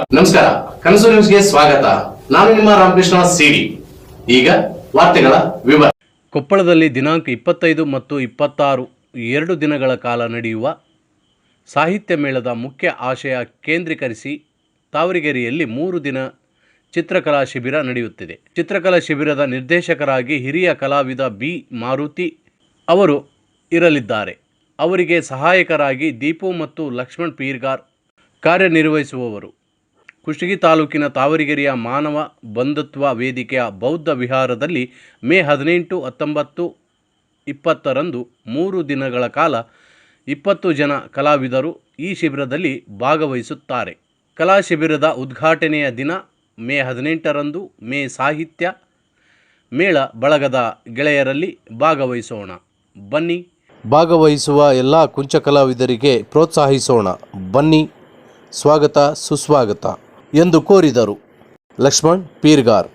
ನಮಸ್ಕಾರ, ಕನಸು ನ್ಯೂಸ್ಗೆ ಸ್ವಾಗತ. ನಾನು ನಿಮ್ಮ ರಾಮಕೃಷ್ಣ ಸಿಡಿ. ಈಗ ವಾರ್ತೆಗಳ ವಿವರ. ಕೊಪ್ಪಳದಲ್ಲಿ ದಿನಾಂಕ ಇಪ್ಪತ್ತೈದು ಮತ್ತು ಇಪ್ಪತ್ತಾರು, ಎರಡು ದಿನಗಳ ಕಾಲ ನಡೆಯುವ ಸಾಹಿತ್ಯ ಮೇಳದ ಮುಖ್ಯ ಆಶಯ ಕೇಂದ್ರೀಕರಿಸಿ ತಾವರಿಗೆರೆಯಲ್ಲಿ ಮೂರು ದಿನ ಚಿತ್ರಕಲಾ ಶಿಬಿರ ನಡೆಯುತ್ತಿದೆ. ಚಿತ್ರಕಲಾ ಶಿಬಿರದ ನಿರ್ದೇಶಕರಾಗಿ ಹಿರಿಯ ಕಲಾವಿದ ಬಿ. ಮಾರುತಿ ಅವರು ಇರಲಿದ್ದಾರೆ. ಅವರಿಗೆ ಸಹಾಯಕರಾಗಿ ದೀಪು ಮತ್ತು ಲಕ್ಷ್ಮಣ್ ಪೀರ್ಗಾರ್ ಕಾರ್ಯನಿರ್ವಹಿಸುವವರು. ಕುಷ್ಟಗಿ ತಾಲೂಕಿನ ತಾವರಿಗೆರೆಯ ಮಾನವ ಬಂಧುತ್ವ ವೇದಿಕೆಯ ಬೌದ್ಧ ವಿಹಾರದಲ್ಲಿ ಮೇ ಹದಿನೆಂಟು ಹತ್ತೊಂಬತ್ತು ಇಪ್ಪತ್ತರಂದು ಮೂರು ದಿನಗಳ ಕಾಲ ಇಪ್ಪತ್ತು ಜನ ಕಲಾವಿದರು ಈ ಶಿಬಿರದಲ್ಲಿ ಭಾಗವಹಿಸುತ್ತಾರೆ. ಕಲಾ ಶಿಬಿರದ ಉದ್ಘಾಟನೆಯ ದಿನ ಮೇ ಹದಿನೆಂಟರಂದು ಮೇ ಸಾಹಿತ್ಯ ಮೇಳ ಬಳಗದ ಗೆಳೆಯರಲ್ಲಿ ಭಾಗವಹಿಸೋಣ. ಬನ್ನಿ. ಭಾಗವಹಿಸುವ ಎಲ್ಲ ಕುಂಚ ಕಲಾವಿದರಿಗೆ ಪ್ರೋತ್ಸಾಹಿಸೋಣ. ಬನ್ನಿ. ಸ್ವಾಗತ, ಸುಸ್ವಾಗತ. ಎಂದು ಕೋರಿದರು. ಲಕ್ಷ್ಮಣ್, ಪೀರ್ಗಾರ್.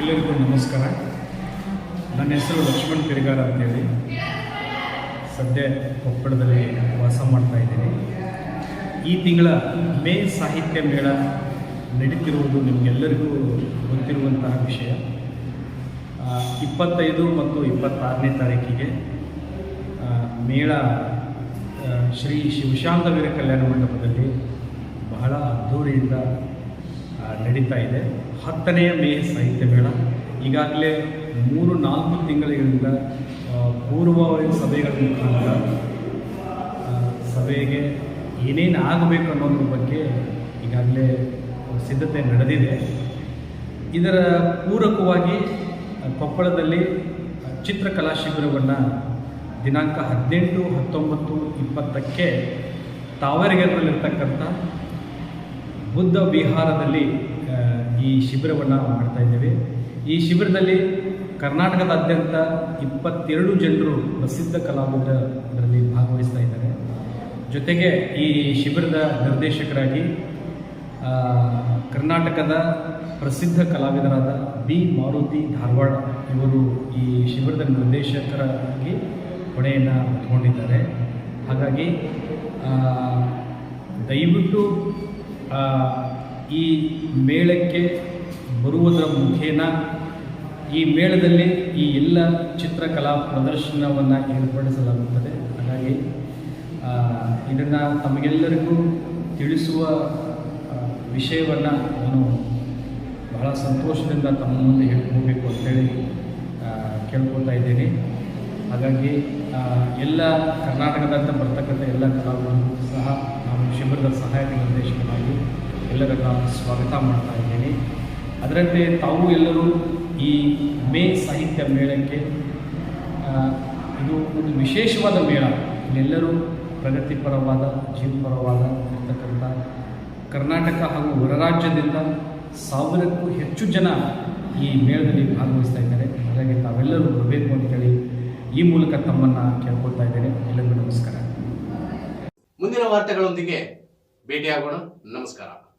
ಎಲ್ಲರಿಗೂ ನಮಸ್ಕಾರ. ನನ್ನ ಹೆಸರು ಲಕ್ಷ್ಮಣ್ ಪೀರ್ಗಾರ್ ಅಂತೇಳಿ. ಸದ್ಯ ಕೊಪ್ಪಳದಲ್ಲಿ ವಾಸ ಮಾಡ್ತಾ ಇದ್ದೀನಿ. ಈ ತಿಂಗಳ ಮೇ ಸಾಹಿತ್ಯ ಮೇಳ ನಡೀತಿರುವುದು ನಿಮಗೆಲ್ಲರಿಗೂ ಗೊತ್ತಿರುವಂತಹ ವಿಷಯ. ಇಪ್ಪತ್ತೈದು ಮತ್ತು ಇಪ್ಪತ್ತಾರನೇ ತಾರೀಕಿಗೆ ಮೇಳ ಶ್ರೀ ಶಿವಶಾಂತ ವೀರ ಕಲ್ಯಾಣ ಮಂಟಪದಲ್ಲಿ ಬಹಳ ಅದ್ಧೂರಿಯಿಂದ ನಡೀತಾ ಇದೆ. ಹತ್ತನೆಯ ಮೇ ಸಾಹಿತ್ಯ ಮೇಳ. ಈಗಾಗಲೇ ಮೂರು, ನಾಲ್ಕು ತಿಂಗಳಿಂದ ಪೂರ್ವವರಿ ಸಭೆಗಳ ಮುಖಾಂತರ ಸಭೆಗೆ ಏನೇನು ಆಗಬೇಕು ಅನ್ನೋದ್ರ ಬಗ್ಗೆ ಈಗಾಗಲೇ ಸಿದ್ಧತೆ ನಡೆದಿದೆ. ಇದರ ಪೂರಕವಾಗಿ ಕೊಪ್ಪಳದಲ್ಲಿ ಚಿತ್ರಕಲಾ ಶಿಬಿರವನ್ನು ದಿನಾಂಕ ಹದಿನೆಂಟು, ಹತ್ತೊಂಬತ್ತು, ಇಪ್ಪತ್ತಕ್ಕೆ ತಾವರೆಗೆರೆಯಲ್ಲಿರ್ತಕ್ಕಂಥ ಬುದ್ಧ ವಿಹಾರದಲ್ಲಿ ಈ ಶಿಬಿರವನ್ನು ಮಾಡ್ತಾ ಇದ್ದೇವೆ. ಈ ಶಿಬಿರದಲ್ಲಿ ಕರ್ನಾಟಕದಾದ್ಯಂತ ಇಪ್ಪತ್ತೆರಡು ಜನರು ಪ್ರಸಿದ್ಧ ಕಲಾವಿದರಲ್ಲಿ ಭಾಗವಹಿಸ್ತಾ ಇದ್ದಾರೆ. ಜೊತೆಗೆ ಈ ಶಿಬಿರದ ನಿರ್ದೇಶಕರಾಗಿ ಕರ್ನಾಟಕದ ಪ್ರಸಿದ್ಧ ಕಲಾವಿದರಾದ ಬಿ. ಮಾರುತಿ ಧಾರವಾಡ ಇವರು ಈ ಶಿಬಿರದ ನಿರ್ದೇಶಕರಾಗಿ ಹೊಣೆಯನ್ನು ಹೊತ್ಕೊಂಡಿದ್ದಾರೆ ಹಾಗಾಗಿ ದಯವಿಟ್ಟು ಈ ಮೇಳಕ್ಕೆ ಬರುವುದರ ಮುಖೇನ ಈ ಮೇಳದಲ್ಲಿ ಈ ಎಲ್ಲ ಚಿತ್ರಕಲಾ ಪ್ರದರ್ಶನವನ್ನು ಏರ್ಪಡಿಸಲಾಗುತ್ತದೆ. ಹಾಗಾಗಿ ಇದನ್ನು ತಮಗೆಲ್ಲರಿಗೂ ತಿಳಿಸುವ ವಿಷಯವನ್ನು ನಾನು ಬಹಳ ಸಂತೋಷದಿಂದ ತಮ್ಮ ಮುಂದೆ ಹೇಳ್ಕೋಬೇಕು ಅಂತೇಳಿ ಕೇಳ್ಕೊತಾ ಇದ್ದೀನಿ. ಹಾಗಾಗಿ ಎಲ್ಲ ಕರ್ನಾಟಕದಂತ ಬರ್ತಕ್ಕಂಥ ಎಲ್ಲ ಕಲಾವಿದರು ಸಹ ನಾವು ಶಿಬಿರದ ಸಹಾಯಕ ನಿರ್ದೇಶಕನಾಗಿ ಎಲ್ಲರನ್ನ ಸ್ವಾಗತ ಮಾಡ್ತಾ ಇದ್ದೇನೆ. ಅದರಂತೆ ತಾವು ಎಲ್ಲರೂ ಈ ಮೇ ಸಾಹಿತ್ಯ ಮೇಳಕ್ಕೆ ಇದು ಒಂದು ವಿಶೇಷವಾದ ಮೇಳ. ಇಲ್ಲೆಲ್ಲರೂ ಪ್ರಗತಿಪರವಾದ ಜೀವಪರವಾದ ಇರ್ತಕ್ಕಂಥ ಕರ್ನಾಟಕ ಹಾಗೂ ಹೊರರಾಜ್ಯದಿಂದ ಸಾವಿರಕ್ಕೂ ಹೆಚ್ಚು ಜನ ಈ ಮೇಳದಲ್ಲಿ ಭಾಗವಹಿಸ್ತಾ ಇದ್ದಾರೆ. ಹಾಗಾಗಿ ತಾವೆಲ್ಲರೂ ಬರಬೇಕು ಅಂತೇಳಿ ಈ ಮೂಲಕ ತಮ್ಮನ್ನು ಕೇಳ್ಕೊಳ್ತಾ ಇದ್ದೇನೆ. ಎಲ್ಲರಿಗೂ ನಮಸ್ಕಾರ. ಮುಂದಿನ ವಾರ್ತೆಗಳೊಂದಿಗೆ ಭೇಟಿಯಾಗೋಣ. ನಮಸ್ಕಾರ.